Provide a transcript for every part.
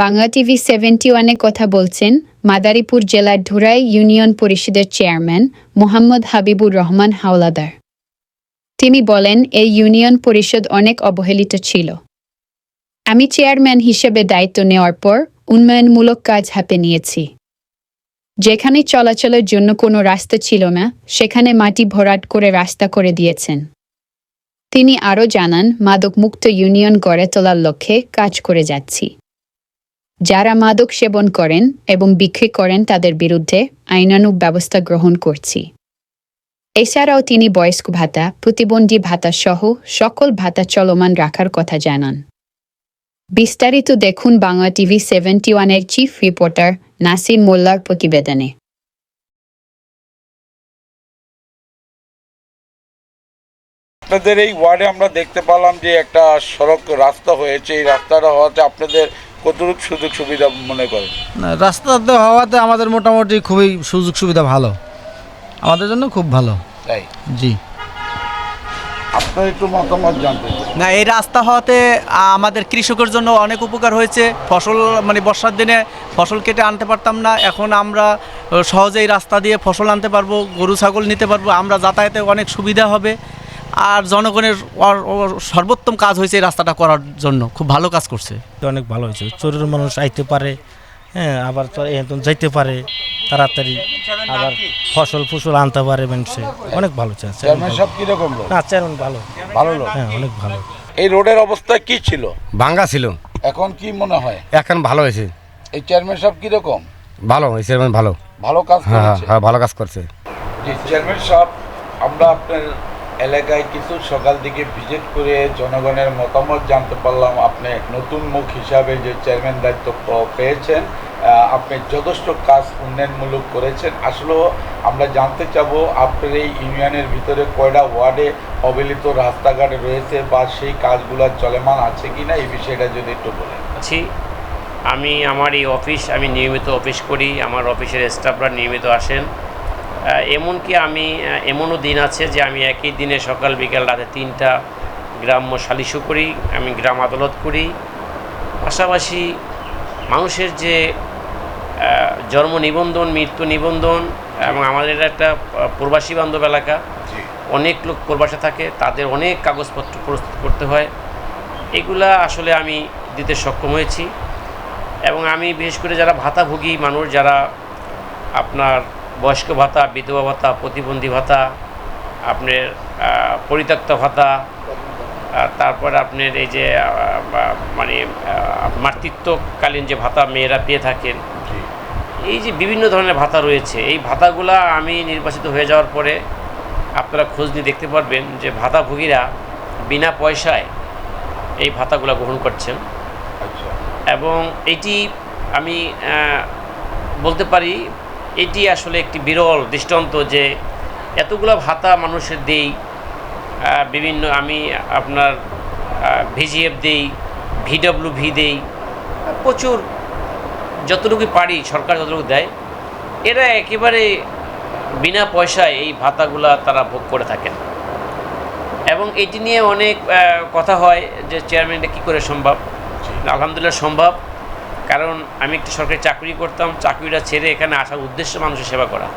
Bangla TV seventy ওয়ানে কথা বলছেন মাদারীপুর জেলার ধুরাই ইউনিয়ন পরিষদের চেয়ারম্যান মোহাম্মদ হাবিবুর রহমান হাওলাদার। তিনি বলেন, এই ইউনিয়ন পরিষদ অনেক অবহেলিত ছিল। আমি চেয়ারম্যান হিসেবে দায়িত্ব নেওয়ার পর উন্নয়নমূলক কাজ হাতে নিয়েছি। যেখানে চলাচলের জন্য কোনো রাস্তা ছিল না, সেখানে মাটি ভরাট করে রাস্তা করে দিয়েছেন। তিনি আরও জানান, মাদকমুক্ত ইউনিয়ন গড়ে তোলার লক্ষ্যে কাজ করে যাচ্ছি। যারা মাদক সেবন করেন এবং বিক্রি করেন তাদের বিরুদ্ধে আইনানুগ ব্যবস্থা গ্রহণ করছি। এছাড়াও তিনি বয়স্ক ভাতা, প্রতিবন্ধী ভাতা সহ সকল ভাতা চলমান রাখার কথা জানান। বিস্তারিত দেখুন বাংলা টিভি সেভেন্টি ওয়ানের চিফ রিপোর্টার নাসির মোল্লার প্রতিবেদনে। আপনাদের এই ওয়ার্ডে আমরা দেখতে পেলাম যে একটা সড়ক রাস্তা হয়েছে। এই রাস্তাটা হওয়াতে আপনাদের কতটুকু সুযোগ সুবিধা মনে করেন? না রাস্তাতে হওয়াতে আমাদের মোটামুটি খুবই সুযোগ সুবিধা ভালো। আমাদের জন্য খুব ভালো। তাই? জি। আপনার একটু মতামত জানতে না এই রাস্তা হওয়াতে আমাদের কৃষকের জন্য অনেক উপকার হয়েছে। ফসল মানে বর্ষার দিনে ফসল কেটে আনতে পারতাম না। এখন আমরা সহজেই রাস্তা দিয়ে ফসল আনতে পারব গরু ছাগল নিতে পারব। আমরা যাতায়াতে অনেক সুবিধা হবে। আর জনগণের সর্বোত্তম কাজ হয়েছে এই রাস্তাটা করার জন্য। খুব ভালো কাজ করছে। অনেক ভালো হয়েছে। চোরের মানুষ আইতে পারে হ্যাঁ আবার তো এখন যাইতে পারে তাড়াতাড়ি আবার ফসল ফসল আনতে পারে মানুষে। অনেক ভালো চেয়ারম্যান সাহেব কীরকম না চেয়ারম্যান ভালো। ভালো লোক? হ্যাঁ অনেক ভালো। এই রোডের অবস্থা কি ছিল? ভাঙ্গা ছিল। এখন কি মনে হয়? এখন ভালো হয়েছে। এই চেয়ারম্যান সব কীরকম? ভালো হয়েছে মানে ভালো। ভালো কাজ হ্যাঁ হ্যাঁ, হ্যাঁ ভালো কাজ করছে। চেয়ারম্যান সব আমরা আপনার এলাকায় কিছু সকাল দিকে ভিজিট করে জনগণের মতামত জানতে পারলাম। আপনি নতুন মুখ হিসাবে যে চেয়ারম্যান দায়িত্ব পেয়েছেন আপনি যথেষ্ট কাজ উন্নয়নমূলক করেছেন। আসলেও আমরা জানতে চাবো, আপনার এই ইউনিয়নের ভিতরে কয়টা ওয়ার্ডে অবহেলিত রাস্তাঘাট রয়েছে বা সেই কাজগুলো চলমান আছে কি না এই বিষয়টা যদি একটু বলেন। আছি। আমি আমার এই অফিস আমি নিয়মিত অফিস করি। আমার অফিসের স্টাফরা নিয়মিত আসেন। এমনকি আমি এমনও দিন আছে যে আমি একই দিনে সকাল বিকাল রাতে তিনটা গ্রাম্য সালিশও করি আমি গ্রাম আদালত করি। পাশাপাশি মানুষের যে জন্ম নিবন্ধন মৃত্যু নিবন্ধন এবং আমাদের একটা প্রবাসী বান্ধব এলাকা অনেক লোক প্রবাসে থাকে তাদের অনেক কাগজপত্র প্রস্তুত করতে হয়। এগুলা আসলে আমি দিতে সক্ষম হয়েছি। এবং আমি বিশেষ করে যারা ভাতাভোগী মানুষ যারা আপনার বয়স্ক ভাতা বিধবা ভাতা প্রতিবন্ধী ভাতা আপনার পরিত্যক্ত ভাতা তারপর আপনার এই যে মানে মাতৃত্বকালীন যে ভাতা মেয়েরা পেয়ে থাকেন। এই যে বিভিন্ন ধরনের ভাতা রয়েছে এই ভাতাগুলা আমি নির্বাচিত হয়ে যাওয়ার পরে আপনারা খোঁজ নিয়ে দেখতে পারবেন যে ভাতাভোগীরা বিনা পয়সায় এই ভাতাগুলো গ্রহণ করছেন। আচ্ছা। এবং এটি আমি বলতে পারি এটি আসলে একটি বিরল দৃষ্টান্ত যে এতগুলো ভাতা মানুষের দেই বিভিন্ন আমি আপনার ভিজিএফ দেই ভিডব্লিউ ভি দেই প্রচুর যতটুকু পারি সরকার যতটুকু দেয় এরা একেবারে বিনা পয়সায় এই ভাতাগুলা তারা ভোগ করে থাকেন। এবং এটি নিয়ে অনেক কথা হয় যে চেয়ারম্যানটা কী করে সম্ভব? আলহামদুলিল্লাহ সম্ভব। কারণ আমি একটি সরকারি চাকরি করতাম চাকরিটা ছেড়ে এখানে আসার উদ্দেশ্য মানুষের সেবা করা।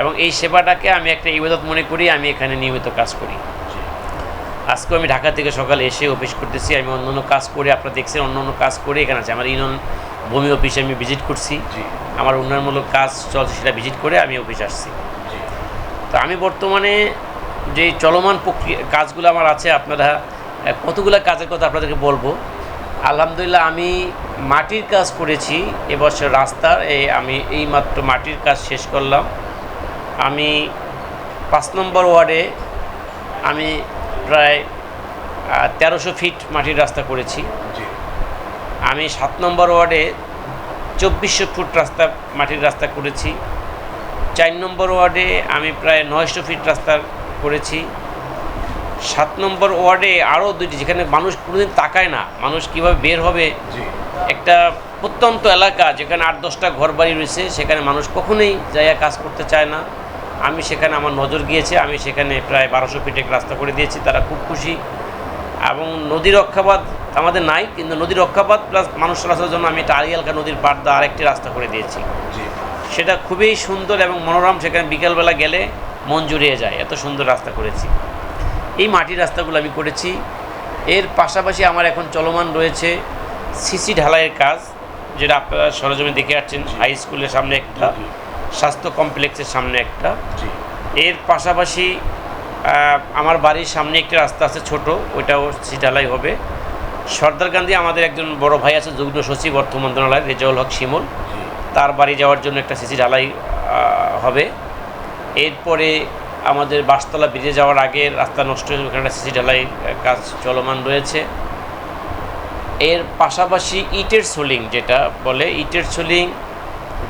এবং এই সেবাটাকে আমি একটা ইবাদত মনে করি আমি এখানে নিয়মিত কাজ করি। জি। আজকেও আমি ঢাকা থেকে সকালে এসে অফিস করতেছি আমি অন্য অন্য কাজ করে আপনারা দেখছেন অন্য অন্য কাজ করে এখানে আছে। আমার ইউনিয়ন ভূমি অফিসে আমি ভিজিট করছি। আমার উন্নয়নমূলক কাজ চলছে সেটা ভিজিট করে আমি অফিস আসছি। তো আমি বর্তমানে যে চলমান প্রক্রিয়া কাজগুলো আমার আছে আপনারা কতগুলো কাজের কথা আপনাদেরকে বলব? আলহামদুলিল্লাহ আমি মাটির কাজ করেছি এবছর রাস্তার এই আমি এই মাত্র মাটির কাজ শেষ করলাম। আমি পাঁচ নম্বর ওয়ার্ডে আমি প্রায় তেরোশো ফিট মাটির রাস্তা করেছি। আমি সাত নম্বর ওয়ার্ডে চব্বিশশো ফুট রাস্তা মাটির রাস্তা করেছি। চার নম্বর ওয়ার্ডে আমি প্রায় নয়শো ফিট রাস্তা করেছি। সাত নম্বর ওয়ার্ডে আরও দুইটি যেখানে মানুষ কোনোদিন তাকায় না। মানুষ কীভাবে বের হবে? একটা প্রত্যন্ত এলাকা যেখানে আট দশটা ঘর বাড়ি রয়েছে সেখানে মানুষ কখনোই যাইয়া কাজ করতে চায় না। আমি সেখানে আমার নজর গিয়েছে আমি সেখানে প্রায় বারোশো ফিট রাস্তা করে দিয়েছি তারা খুব খুশি। এবং নদী রক্ষাবাদ আমাদের নাই কিন্তু নদীর রক্ষাপাত প্লাস মানুষ চলাচলের জন্য আমি একটা আড়িয়ালকা নদীর পাড় দা আরেকটি রাস্তা করে দিয়েছি। সেটা খুবই সুন্দর এবং মনোরম সেখানে বিকেলবেলা গেলে মন জুড়িয়ে যায় এত সুন্দর রাস্তা করেছি। এই মাটির রাস্তাগুলো আমি করেছি। এর পাশাপাশি আমার এখন চলমান রয়েছে সিসি ঢালাইয়ের কাজ যেটা আপনারা সরজমে দেখে যাচ্ছেন হাই স্কুলের সামনে একটা স্বাস্থ্য কমপ্লেক্সের সামনে একটা। এর পাশাপাশি আমার বাড়ির সামনে একটি রাস্তা আছে ছোট ওইটাও সিসি ঢালাই হবে। সর্দার গান্ধী আমাদের একজন বড় ভাই আছে যুগ্ম সচিব অর্থ মন্ত্রণালয় রেজাউল হক শিমুল। তার বাড়ি যাওয়ার জন্য একটা সিসি ঢালাই হবে। এরপরে আমাদের বাসতলা ব্রিজে যাওয়ার আগে রাস্তা নষ্ট হয়ে ওখানে সিসি ঢালাই কাজ চলমান রয়েছে। এর পাশাপাশি ইটের সোলিং যেটা বলে, ইটের সোলিং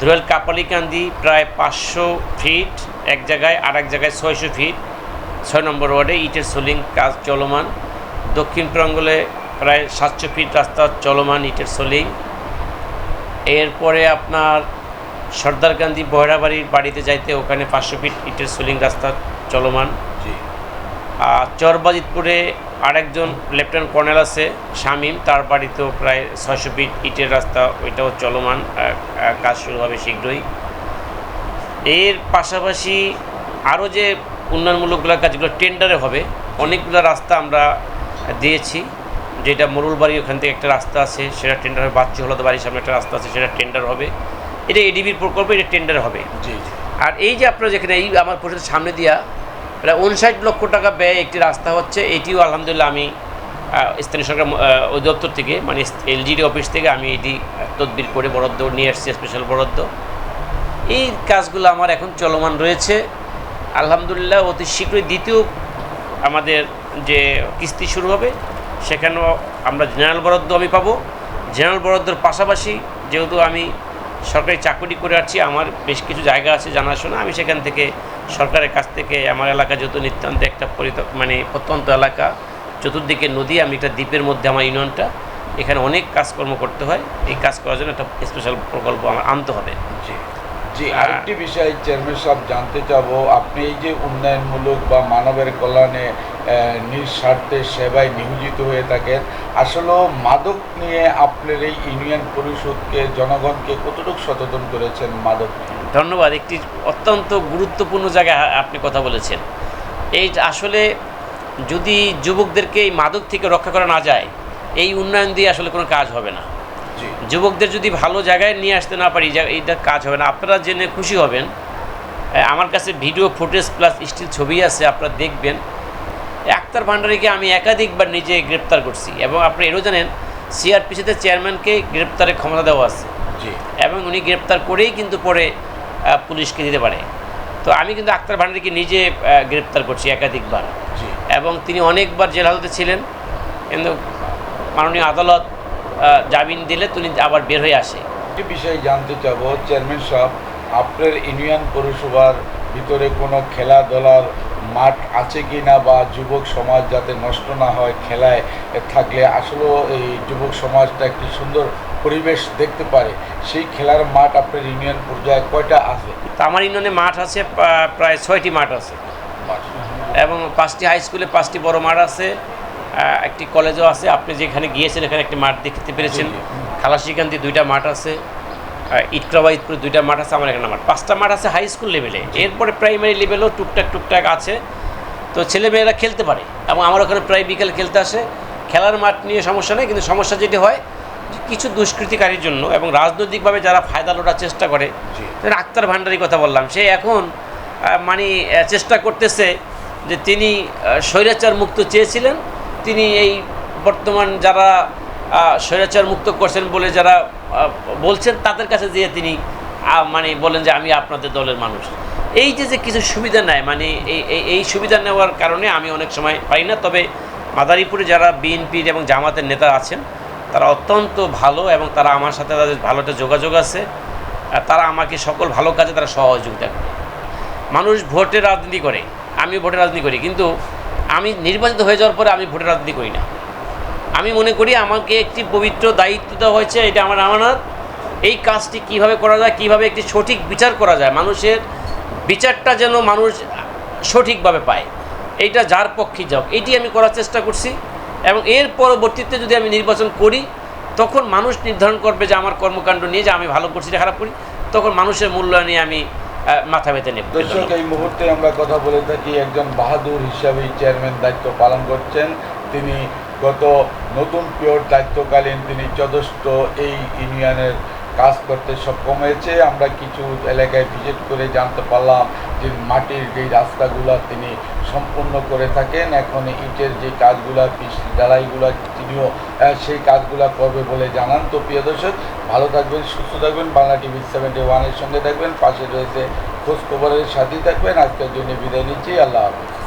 ধুয়েল কাপালিকান্দি প্রায় পাঁচশো ফিট, এক জায়গায় আর এক জায়গায় ছয়শো ফিট, ছয় নম্বর ওয়ার্ডে ইটের সোলিং কাজ চলমান। দক্ষিণ প্রাঙ্গলে প্রায় সাতশো ফিট রাস্তা চলমান ইটের সোলিং। এরপরে আপনার সর্দারকান্দি বহেরাবাড়ির বাড়িতে যাইতে ওখানে পাঁচশো ফিট ইটের সোলিং রাস্তা চলমান। আর চরবাজিতপুরে আরেকজন লেফটেন্যান্ট কর্নেল আছে শামীম। তার বাড়িতেও প্রায় ছয়শো ফিট ইটের রাস্তা ওইটাও চলমান কাজ শুরু হবে শীঘ্রই। এর পাশাপাশি আরও যে উন্নয়নমূলকগুলো কাজগুলো টেন্ডারে হবে অনেকগুলো রাস্তা আমরা দিয়েছি। যেটা মরুলবাড়ি ওখান থেকে একটা রাস্তা আছে সেটা টেন্ডার হবে বাচ্চু হলদ বাড়ির সামনে একটা রাস্তা আছে সেটা টেন্ডার হবে। এটা এডিবির প্রকল্প এটা টেন্ডার হবে। আর এই যে আপনারা যেখানে এই আমার পরিষদের সামনে দিয়া প্রায় উনষাট লক্ষ টাকা ব্যয় একটি রাস্তা হচ্ছে এটিও আলহামদুলিল্লাহ আমি স্থানীয় সরকার অধিদপ্তর থেকে মানে এলজিডি অফিস থেকে আমি এটি তদবির করে বরাদ্দ নিয়ে আসছি স্পেশাল বরাদ্দ। এই কাজগুলো আমার এখন চলমান রয়েছে। আলহামদুলিল্লাহ অতি শীঘ্রই দ্বিতীয় আমাদের যে কিস্তি শুরু হবে সেখানেও আমরা জেনারেল বরাদ্দ আমি পাবো। জেনারেল বরাদ্দর পাশাপাশি যেহেতু আমি সরকারি চাকরি করে আছি, আমার বেশ কিছু জায়গা আছে জানাশোনা, আমি সেখান থেকে সরকারের কাছ থেকে আমার এলাকা যেহেতু নিতান্ত একটা মানে প্রত্যন্ত এলাকা, চতুর্দিকে নদী, আমি একটা দ্বীপের মধ্যে আমার ইউনিয়নটা, এখানে অনেক কাজকর্ম করতে হয়, এই কাজ করার জন্য একটা স্পেশাল প্রকল্প আমার আনতে হবে। জি জি আরেকটি বিষয় চেয়ারম্যান সাহেব জানতে চাবো আপনি এই যে উন্নয়নমূলক বা মানবের কল্যাণে নিঃস্বার্থে সেবায় নিয়োজিত হয়ে থাকেন আসলে মাদক নিয়ে আপনার এই ইউনিয়ন পরিষদকে জনগণকে কতটুকু সচেতন করেছেন মাদক ধন্যবাদ একটি অত্যন্ত গুরুত্বপূর্ণ জায়গায় আপনি কথা বলেছেন। এই আসলে যদি যুবকদেরকে এই মাদক থেকে রক্ষা করা না যায় এই উন্নয়ন দিয়ে আসলে কোনো কাজ হবে না। যুবকদের যদি ভালো জায়গায় নিয়ে আসতে না পারি যা- এইটা কাজ হবে না। আপনারা জেনে খুশি হবেন। আমার কাছে ভিডিও ফুটেজ প্লাস স্টিল ছবি আছে আপনারা দেখবেন। আক্তার ভান্ডারীকে আমি একাধিকবার নিজে গ্রেপ্তার করছি এবং আপনি এরও জানেন সিআরপিসিতে চেয়ারম্যানকে গ্রেপ্তারের ক্ষমতা দেওয়া আছে। এবং উনি গ্রেপ্তার করেই কিন্তু পরে পুলিশকে দিতে পারে। তো আমি কিন্তু আক্তার ভান্ডারিকে নিজে গ্রেপ্তার করছি একাধিকবার। এবং তিনি অনেকবার জেল হাজতে ছিলেন। কিন্তু মাননীয় আদালত জামিন দিলে তিনি আবার বের হয়ে আসে। একটি বিষয় জানতে চাবো চেয়ারম্যান সাহেব আপনার ইউনিয়ন পৌরসভার ভিতরে কোনো খেলাধুলার মাঠ আছে কি না বা যুবক সমাজ যাতে নষ্ট না হয় খেলায় থাকলে আসলেও এই যুবক সমাজটা একটি সুন্দর পরিবেশ দেখতে পারে? সেই খেলার মাঠ আপনার ইউনিয়ন পর্যায়ে কয়টা আছে? আমার ইউনিয়নে মাঠ আছে প্রায় ছয়টি মাঠ আছে। এবং পাঁচটি হাই স্কুলে পাঁচটি বড় মাঠ আছে। একটি কলেজও আছে। আপনি যেখানে গিয়েছেন এখানে একটি মাঠ দেখতে পেরেছেন। খালাসিকান্তি দুইটা মাঠ আছে ইটক্রাবাইদপুর দুইটা মাঠ আছে আমার এখানে মাঠ। পাঁচটা মাঠ আছে হাই স্কুল লেভেলে এরপরে প্রাইমারি লেভেলও টুকটাক টুকটাক আছে। তো ছেলেমেয়েরা খেলতে পারে এবং আমার ওখানে প্রায় বিকেল খেলতে আসে। খেলার মাঠ নিয়ে সমস্যা নেই কিন্তু সমস্যা যেটি হয় কিছু দুষ্কৃতিকারীর জন্য এবং রাজনৈতিকভাবে যারা ফায়দা লোটার চেষ্টা করে আক্তার ভান্ডারির কথা বললাম সে এখন মানে চেষ্টা করতেছে যে তিনি স্বৈরাচার মুক্ত চেয়েছিলেন। তিনি এই বর্তমান যারা স্বৈরাচার মুক্ত করছেন বলে যারা বলছেন, তাদের কাছে যেয়ে তিনি মানে বলেন যে আমি আপনাদের দলের মানুষ। এই যে যে কিছু সুবিধা নেয় মানে এই, এই- সুবিধা নেওয়ার কারণে আমি অনেক সময় পাই না, তবে মাদারীপুরে যারা বিএনপির এবং জামাতের নেতা আছেন, তারা অত্যন্ত ভালো এবং তারা আমার সাথে তাদের ভালো একটা যোগাযোগ আছে। তারা আমাকে সকল ভালো কাজে তারা সহযোগিতা করে। মানুষ ভোটে রাজনীতি করে আমি ভোটে রাজনীতি করি, কিন্তু আমি নির্বাচিত হয়ে যাওয়ার পরে আমি ভোটে রাজনীতি করি না। আমি মনে করি আমাকে একটি পবিত্র দায়িত্ব দেওয়া হয়েছে, এটা আমার আমানত। এই কাজটি কীভাবে করা যায়, কীভাবে একটি সঠিক বিচার করা যায়, মানুষের বিচারটা যেন মানুষ সঠিকভাবে পায়, এইটা যার পক্ষে যাও এটি আমি করার চেষ্টা করছি। এবং এর পরবর্তীতে যদি আমি নির্বাচন করি, তখন মানুষ নির্ধারণ করবে যে আমার কর্মকাণ্ড নিয়ে যে আমি ভালো করছি খারাপ করি। তখন মানুষের মূল্যায়নে আমি মাথা পেতে নেব দর্শক, এই মুহূর্তে আমরা কথা বলে থাকি একজন বাহাদুর হিসাবে চেয়ারম্যান দায়িত্ব পালন করছেন। তিনি গত নতুন পিওর দায়িত্বকালীন তিনি যথেষ্ট এই ইউনিয়নের কাজ করতে সক্ষম হয়েছে। আমরা কিছু এলাকায় ভিজিট করে জানতে পারলাম যে মাটির যে রাস্তাগুলো তিনি সম্পূর্ণ করে থাকেন। এখন ইটের যে কাজগুলা, পিস, ঢালাইগুলা তিনিও সেই কাজগুলো করবে বলে জানান। তো প্রিয় দর্শক, ভালো থাকবেন, সুস্থ থাকবেন। বাংলা টিভি সেভেন্টি ওয়ানের সঙ্গে থাকবেন। পাশে রয়েছে খোঁজ খবরের সাথেই থাকবেন। আজকের জন্য বিদায় নিচ্ছি। আল্লাহ হাফিজ।